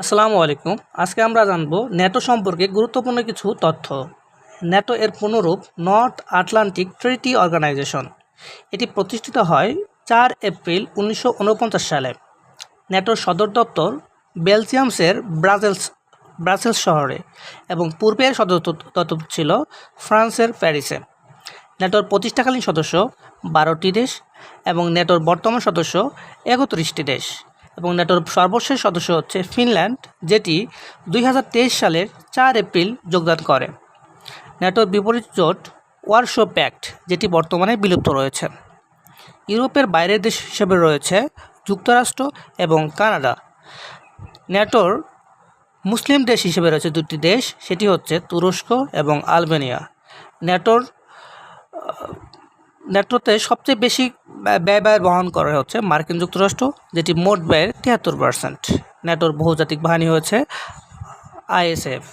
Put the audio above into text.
আসসালামু আলাইকুম। আজকে আমরা জানব ন্যাটো সম্পর্কে গুরুত্বপূর্ণ কিছু তথ্য। ন্যাটো এর পুনরূপ নর্থ আটলান্টিক ট্রিটি অর্গানাইজেশন। এটি প্রতিষ্ঠিত হয় চার এপ্রিল উনিশশো ঊনপঞ্চাশ সালে। ন্যাটোর সদর দপ্তর বেলজিয়ামসের ব্রাজেলস ব্রাসেলস শহরে এবং পূর্বের সদর দপ্তর- ছিল ফ্রান্সের প্যারিসে। ন্যাটোর প্রতিষ্ঠাকালীন সদস্য বারোটি দেশ এবং ন্যাটোর বর্তমান সদস্য একত্রিশটি দেশ। এবং ন্যাটোর সর্বশেষ সদস্য হচ্ছে ফিনল্যান্ড, যেটি দুই হাজার তেইশ সালের চার এপ্রিল যোগদান করে। ন্যাটোর বিপরীত জোট ওয়ারশো প্যাক্ট, যেটি বর্তমানে বিলুপ্ত রয়েছে। ইউরোপের বাইরের দেশ হিসেবে রয়েছে যুক্তরাষ্ট্র এবং কানাডা। ন্যাটোর মুসলিম দেশ হিসেবে রয়েছে দুটি দেশ, সেটি হচ্ছে তুরস্ক এবং আলবেনিয়া। ন্যাটোর ন্যাটোতে সবচেয়ে বেশি ব্যয় বহন করে হচ্ছে মার্কিন যুক্তরাষ্ট্র, যেটি মোট ব্যয়ের তিয়াত্তর পার্সেন্ট ন্যাটোর বহুজাতিক বাহিনী হয়েছে আইএসএফ।